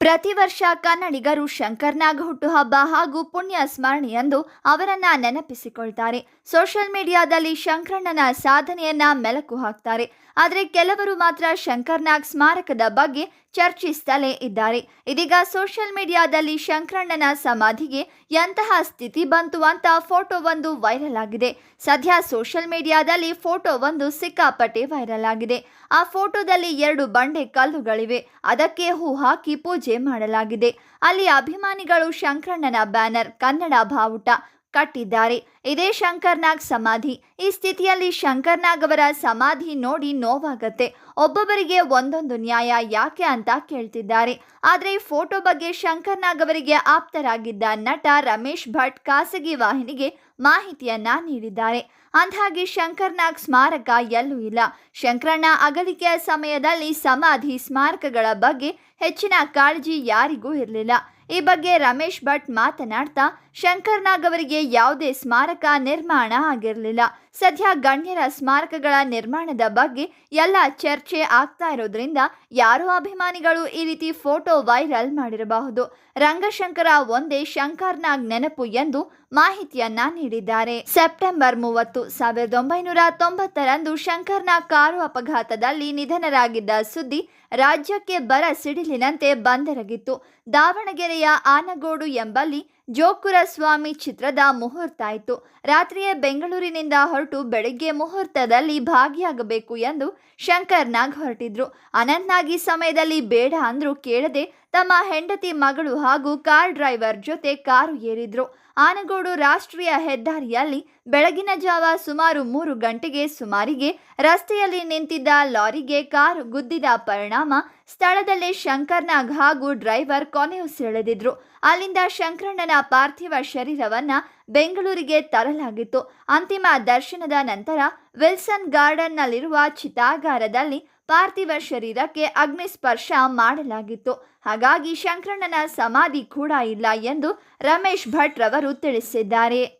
ಪ್ರತಿ ವರ್ಷ ಕನ್ನಡಿಗರು ಶಂಕರ್ನಾಗ್ ಹುಟ್ಟುಹಬ್ಬ ಹಾಗೂ ಪುಣ್ಯ ಸ್ಮರಣೆಯಂದು ಅವರನ್ನ ನೆನಪಿಸಿಕೊಳ್ತಾರೆ. ಸೋಷಿಯಲ್ ಮೀಡಿಯಾದಲ್ಲಿ ಶಂಕರಣ್ಣನ ಸಾಧನೆಯನ್ನ ಮೆಲುಕು ಹಾಕ್ತಾರೆ. ಆದರೆ ಕೆಲವರು ಮಾತ್ರ ಶಂಕರ್ನಾಗ್ ಸ್ಮಾರಕದ ಬಗ್ಗೆ ಚರ್ಚಿಸ್ತಲೇ ಇದ್ದಾರೆ. ಇದೀಗ ಸೋಷಿಯಲ್ ಮೀಡಿಯಾದಲ್ಲಿ ಶಂಕರಣ್ಣನ ಸಮಾಧಿಗೆ ಎಂತಹ ಸ್ಥಿತಿ ಬಂತು ಅಂತ ಫೋಟೋ ಒಂದು ವೈರಲ್ ಆಗಿದೆ. ಸದ್ಯ ಸೋಷಿಯಲ್ ಮೀಡಿಯಾದಲ್ಲಿ ಫೋಟೋ ಒಂದು ಸಿಕ್ಕಾಪಟ್ಟೆ ವೈರಲ್ ಆಗಿದೆ. ಆ ಫೋಟೋದಲ್ಲಿ ಎರಡು ಬಂಡೆ ಕಲ್ಲುಗಳಿವೆ. ಅದಕ್ಕೆ ಹೂ ಹಾಕಿ ಪೂಜೆ ಮಾಡಲಾಗಿದೆ. ಅಲ್ಲಿ ಅಭಿಮಾನಿಗಳು ಶಂಕರಣ್ಣನ ಬ್ಯಾನರ್ ಕನ್ನಡ ಬಾವುಟ ಕಟ್ಟಿದ್ದಾರೆ. ಇದೇ ಶಂಕರ್ನಾಗ್ ಸಮಾಧಿ. ಈ ಸ್ಥಿತಿಯಲ್ಲಿ ಶಂಕರ್ನಾಗ್ ಅವರ ಸಮಾಧಿ ನೋಡಿ ನೋವಾಗತ್ತೆ. ಒಬ್ಬೊಬ್ಬರಿಗೆ ಒಂದೊಂದು ನ್ಯಾಯ ಯಾಕೆ ಅಂತ ಕೇಳ್ತಿದ್ದಾರೆ. ಆದರೆ ಈ ಫೋಟೋ ಬಗ್ಗೆ ಶಂಕರ್ನಾಗ್ ಅವರಿಗೆ ಆಪ್ತರಾಗಿದ್ದ ನಟ ರಮೇಶ್ ಭಟ್ ಖಾಸಗಿ ವಾಹಿನಿಗೆ ಮಾಹಿತಿಯನ್ನ ನೀಡಿದ್ದಾರೆ. ಅಂದಹಾಗೆ ಶಂಕರ್ನಾಗ್ ಸ್ಮಾರಕ ಎಲ್ಲೂ ಇಲ್ಲ. ಶಂಕರಣ್ಣ ಅಗಲಿಕೆಯ ಸಮಯದಲ್ಲಿ ಸಮಾಧಿ ಸ್ಮಾರಕಗಳ ಬಗ್ಗೆ ಹೆಚ್ಚಿನ ಕಾಳಜಿ ಯಾರಿಗೂ ಇರಲಿಲ್ಲ. ಈ ಬಗ್ಗೆ ರಮೇಶ್ ಭಟ್ ಮಾತನಾಡ್ತಾ, ಶಂಕರ್ನಾಗ್ ಅವರಿಗೆ ಯಾವುದೇ ಸ್ಮಾರಕ ನಿರ್ಮಾಣ ಆಗಿರಲಿಲ್ಲ. ಸದ್ಯ ಗಣ್ಯರ ಸ್ಮಾರಕಗಳ ನಿರ್ಮಾಣದ ಬಗ್ಗೆ ಎಲ್ಲ ಚರ್ಚೆ ಆಗ್ತಾ ಇರೋದ್ರಿಂದ ಯಾರೋ ಅಭಿಮಾನಿಗಳು ಈ ರೀತಿ ಫೋಟೋ ವೈರಲ್ ಮಾಡಿರಬಹುದು. ರಂಗಶಂಕರ ಒಂದೇ ಶಂಕರ್ನಾಗ್ ನೆನಪು ಎಂದು ಮಾಹಿತಿಯನ್ನ ನೀಡಿದ್ದಾರೆ. ಸೆಪ್ಟೆಂಬರ್ ಮೂವತ್ತು, ಸಾವಿರದ ಒಂಬೈನೂರ ತೊಂಬತ್ತರಂದು ಶಂಕರ್ನಾಗ್ ಕಾರು ಅಪಘಾತದಲ್ಲಿ ನಿಧನರಾಗಿದ್ದ ಸುದ್ದಿ ರಾಜ್ಯಕ್ಕೆ ಬರ ಸಿಡಿಲಿನಂತೆ ಬಂದೆರಗಿತ್ತು. ದಾವಣಗೆರೆಯ ಆನಗೋಡು ಎಂಬಲ್ಲಿ ಜೋಕುರ ಸ್ವಾಮಿ ಚಿತ್ರದ ಮುಹೂರ್ತ ಆಯಿತು. ರಾತ್ರಿಯೇ ಬೆಂಗಳೂರಿನಿಂದ ಹೊರಟು ಬೆಳಗ್ಗೆ ಮುಹೂರ್ತದಲ್ಲಿ ಭಾಗಿಯಾಗಬೇಕು ಎಂದು ಶಂಕರ್ನಾಗ್ ಹೊರಟಿದ್ರು. ಅನಂತ್ನಾಗ್ ಈ ಸಮಯದಲ್ಲಿ ಬೇಡ ಅಂದ್ರೂ ಕೇಳದೆ ತಮ್ಮ ಹೆಂಡತಿ ಮಗಳು ಹಾಗೂ ಕಾರ್ ಡ್ರೈವರ್ ಜೊತೆ ಕಾರು ಏರಿದ್ರು. ಆನಗೋಡು ರಾಷ್ಟ್ರೀಯ ಹೆದ್ದಾರಿಯಲ್ಲಿ ಬೆಳಗಿನ ಜಾವ ಸುಮಾರು ಮೂರು ಗಂಟೆಗೆ ಸುಮಾರಿಗೆ ರಸ್ತೆಯಲ್ಲಿ ನಿಂತಿದ್ದ ಲಾರಿಗೆ ಕಾರು ಗುದ್ದಿದ ಪರಿಣಾಮ ಸ್ಥಳದಲ್ಲೇ ಶಂಕರ್ನಾಗ್ ಹಾಗೂ ಡ್ರೈವರ್ ಕೊನೆಯುಸಿರೆಳೆದಿದ್ರು ಅಲ್ಲಿಂದ ಶಂಕರಣ್ಣನ ಪಾರ್ಥಿವ ಶರೀರವನ್ನ ಬೆಂಗಳೂರಿಗೆ ತರಲಾಗಿತ್ತು. ಅಂತಿಮ ದರ್ಶನದ ನಂತರ ವಿಲ್ಸನ್ ಗಾರ್ಡನ್ನಲ್ಲಿರುವ ಚಿತಾಗಾರದಲ್ಲಿ ಪಾರ್ಥಿವ ಶರೀರಕ್ಕೆ ಅಗ್ನಿಸ್ಪರ್ಶ ಮಾಡಲಾಗಿತ್ತು. ಹಾಗಾಗಿ ಶಂಕರಣ್ಣನ ಸಮಾಧಿ ಕೂಡ ಇಲ್ಲ ಎಂದು ರಮೇಶ್ ಭಟ್ ರವರು ತಿಳಿಸಿದ್ದಾರೆ.